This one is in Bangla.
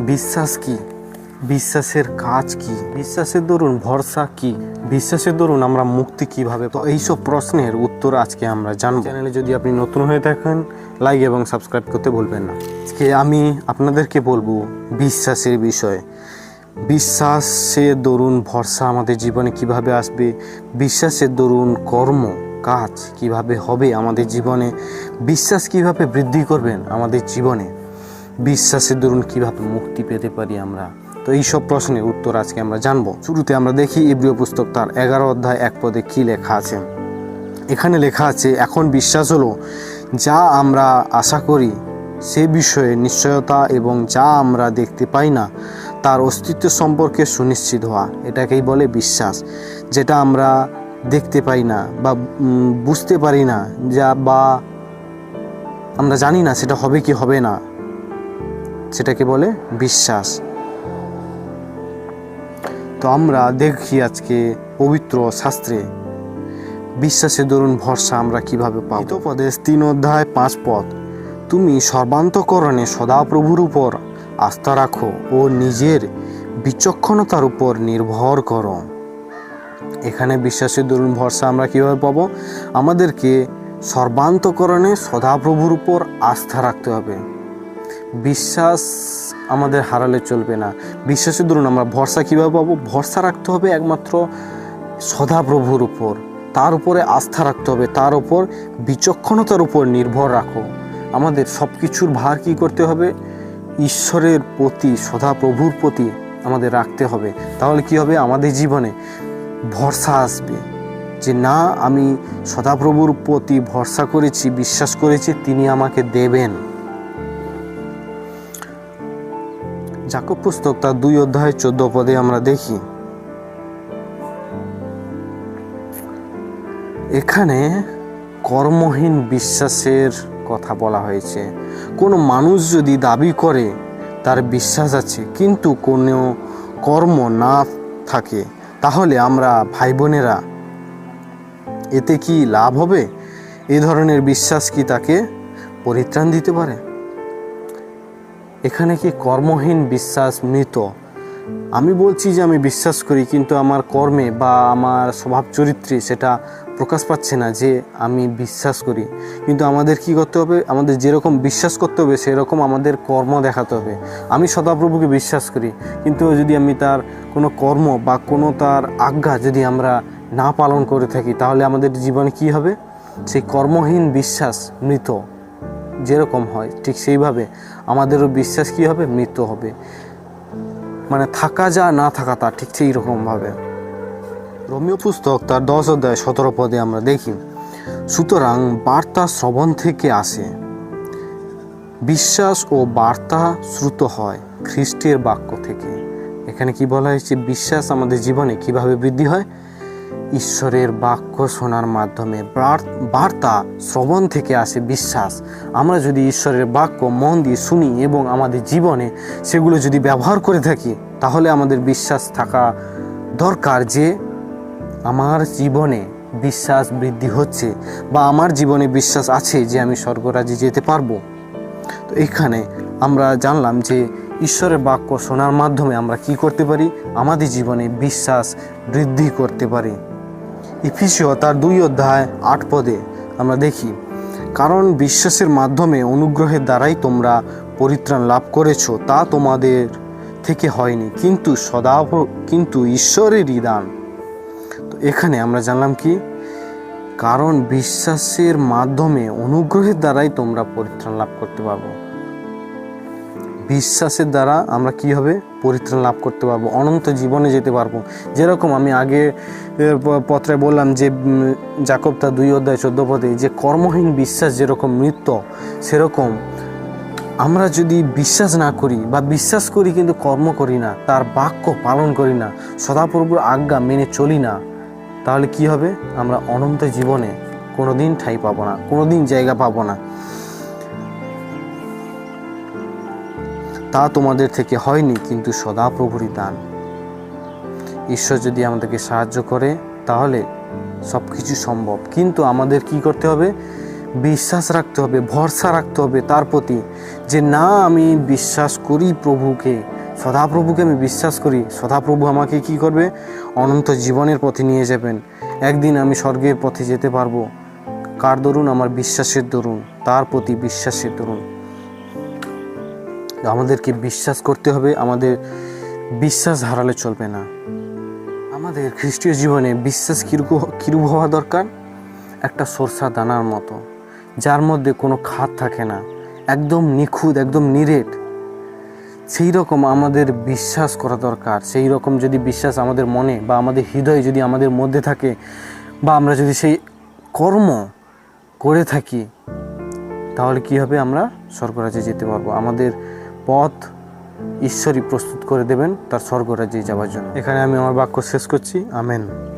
বিশ্বাস কি? বিশ্বাসের কাজ কি? বিশ্বাসের দরুন ভরসা কি? বিশ্বাসের দরুন আমরা মুক্তি কীভাবে তো এইসব প্রশ্নের উত্তর আজকে আমরা জানব। চ্যানেলে যদি আপনি নতুন হয়ে থাকেন লাইক এবং সাবস্ক্রাইব করতে বলবেন না। আজকে আমি আপনাদেরকে বলব বিশ্বাসের বিষয়ে। বিশ্বাসের দরুন ভরসা আমাদের জীবনে কীভাবে আসবে? বিশ্বাসের দরুন কর্ম, কাজ কীভাবে হবে আমাদের জীবনে? বিশ্বাস কীভাবে বৃদ্ধি করবেন আমাদের জীবনে? বিশ্বাসের দরুন কীভাবে মুক্তি পেতে পারি আমরা? তো এইসব প্রশ্নের উত্তর আজকে আমরা জানব। শুরুতে আমরা দেখি ইব্রিয় পুস্তক তার এগারো অধ্যায় এক পদে কি লেখা আছে? এখানে লেখা আছে, এখন বিশ্বাস হলো, যা আমরা আশা করি, সে বিষয়ে নিশ্চয়তা এবং যা আমরা দেখতে পাই না, তার অস্তিত্ব সম্পর্কে সুনিশ্চিত হওয়া। এটাকেই বলে বিশ্বাস। যেটা আমরা দেখতে পাই না বা বুঝতে পারি না, যা বা আমরা জানি না সেটা হবে কি হবে না। সেটাকে বলে বিশ্বাস। তো আমরা দেখি আজকে পবিত্র শাস্ত্রে, বিশ্বাসের দরুন ভরসা আমরা কীভাবে পাব? পদেশ তিন অধ্যায় পাঁচ পদ, তুমি সর্বান্তকরণে সদাপ্রভুর উপর আস্থা রাখো ও নিজের বিচক্ষণতার উপর নির্ভর করো। এখানে বিশ্বাসের দরুন ভরসা আমরা কীভাবে পাবো? আমাদেরকে সর্বান্তকরণে সদাপ্রভুর উপর আস্থা রাখতে হবে। বিশ্বাস আমাদের হারালে চলবে না। বিশ্বাসের ধরুন আমরা ভরসা কীভাবে পাবো? ভরসা রাখতে হবে একমাত্র সদাপ্রভুর উপর। তার উপরে আস্থা রাখতে হবে, তার উপর বিচক্ষণতার উপর নির্ভর রাখো। আমাদের সব কিছুর ভার কী করতে হবে? ঈশ্বরের প্রতি, সদাপ্রভুর প্রতি আমাদের রাখতে হবে। তাহলে কি হবে? আমাদের জীবনে ভরসা আসবে। যে না, আমি সদাপ্রভুর প্রতি ভরসা করেছি, বিশ্বাস করেছি, তিনি আমাকে দেবেন। জাকব পুস্তক তার দুই অধ্যায় চোদ্দ পদে আমরা দেখি। এখানে কর্মহীন বিশ্বাসের কথা বলা হয়েছে। কোনো মানুষ যদি দাবি করে, তার বিশ্বাস আছে, কিন্তু কোনো কর্ম না থাকে, তাহলে আমরা ভাই বোনেরা এতে কি লাভ হবে? এ ধরনের বিশ্বাস কি তাকে পরিত্রাণ দিতে পারে? এখানে কি কর্মহীন বিশ্বাস মৃত? আমি বলছি যে আমি বিশ্বাস করি, কিন্তু আমার কর্মে বা আমার স্বভাব চরিত্রে সেটা প্রকাশ পাচ্ছে না যে আমি বিশ্বাস করি। কিন্তু আমাদের কি করতে হবে? আমাদের যেরকম বিশ্বাস করতে হবে, সেরকম আমাদের কর্ম দেখাতে হবে। আমি সদাপ্রভুকে বিশ্বাস করি, কিন্তু যদি আমি তার কোনো কর্ম বা কোনো তার আজ্ঞা যদি আমরা না পালন করে থাকি, তাহলে আমাদের জীবনে কি হবে? সেই কর্মহীন বিশ্বাস মৃত। যেরকম হয়, ঠিক সেইভাবে আমাদেরও বিশ্বাস কি হবে? মৃত্যু হবে। মানে থাকা যা, না থাকা তা ঠিক সেই রকমভাবে রোমিও পুস্তক তার দশ অধ্যায় সতেরো পদে আমরা দেখি, সুতরাং বার্তা শ্রবণ থেকে আসে। বিশ্বাস ও বার্তা শ্রুত হয় খ্রিস্টের বাক্য থেকে। এখানে কি বলা হয়েছে? বিশ্বাস আমাদের জীবনে কীভাবে বৃদ্ধি হয়? ঈশ্বরের বাক্য শোনার মাধ্যমে বার- বার্তা শ্রবণ থেকে আসে বিশ্বাস। আমরা যদি ঈশ্বরের বাক্য মন দিয়ে শুনি এবং আমাদের জীবনে সেগুলো যদি ব্যবহার করে থাকি, তাহলে আমাদের বিশ্বাস থাকা দরকার যে আমার জীবনে বিশ্বাস বৃদ্ধি হচ্ছে বা আমার জীবনে বিশ্বাস আছে যে আমি স্বর্গরাজ্যে যেতে পারব। তো এখানে আমরা জানলাম যে ঈশ্বরের বাক্য শোনার মাধ্যমে আমরা কি করতে পারি? আমাদের জীবনে বিশ্বাস বৃদ্ধি করতে পারি। ইফিসিও তার দুই অধ্যায় আট পদে আমরা দেখি, কারণ বিশ্বাসের মাধ্যমে অনুগ্রহের দ্বারাই তোমরা পরিত্রাণ লাভ করেছ, তা তোমাদের থেকে হয়নি। কিন্তু সদা কিন্তু ঈশ্বরেরই দান। তো এখানে আমরা জানলাম কি, কারণ বিশ্বাসের মাধ্যমে অনুগ্রহের দ্বারাই তোমরা পরিত্রাণ লাভ করতে পারব। বিশ্বাসের দ্বারা আমরা কি হবে পরিত্রাণ লাভ করতে পারব? অনন্ত জীবনে যেতে পারব। যেরকম আমি আগে পত্রে বললাম যে জাকব তার দুই অধ্যায় চোদ্দ পদে, যে কর্মহীন বিশ্বাস যেরকম মৃত্য, সেরকম আমরা যদি বিশ্বাস না করি বা বিশ্বাস করি কিন্তু কর্ম করি না, তার বাক্য পালন করি না, সদাপ্রভুর আজ্ঞা মেনে চলি না, তাহলে কি হবে? আমরা অনন্ত জীবনে কোনোদিন ঠাই পাবো না, কোনোদিন জায়গা পাবো না। তা তোমাদের থেকে হয়নি, কিন্তু সদাপ্রভুরই দান। ঈশ্বর যদি আমাদেরকে সাহায্য করে, তাহলে সব কিছু সম্ভব। কিন্তু আমাদের কি করতে হবে? বিশ্বাস রাখতে হবে, ভরসা রাখতে হবে তার প্রতি যে, না, আমি বিশ্বাস করি প্রভুকে, সদাপ্রভুকে আমি বিশ্বাস করি। সদাপ্রভু আমাকে কি করবে? অনন্ত জীবনের পথে নিয়ে যাবেন। একদিন আমি স্বর্গের পথে যেতে পারব। কার দরুন? আমার বিশ্বাসের দরুন, তার প্রতি বিশ্বাসের দরুন। আমাদেরকে বিশ্বাস করতে হবে, আমাদের বিশ্বাস হারালে চলবে না। আমাদের খ্রিস্টীয় জীবনে বিশ্বাস কীরকম কিরূপ হওয়া দরকার? একটা সরষা দানার মতো, যার মধ্যে কোনো খাদ থাকে না, একদম নিখুঁত, একদম নিরেট। সেই রকম আমাদের বিশ্বাস করা দরকার। সেই রকম যদি বিশ্বাস আমাদের মনে বা আমাদের হৃদয়ে যদি আমাদের মধ্যে থাকে বা আমরা যদি সেই কর্ম করে থাকি, তাহলে কি হবে? আমরা স্বর্গরাজ্যে যেতে পারব। আমাদের পথ ঈশ্বরই প্রস্তুত করে দেবেন, তার স্বর্গরাজ্যে যাওয়ার জন্য। এখানে আমি আমার বাক্য শেষ করছি। আমেন।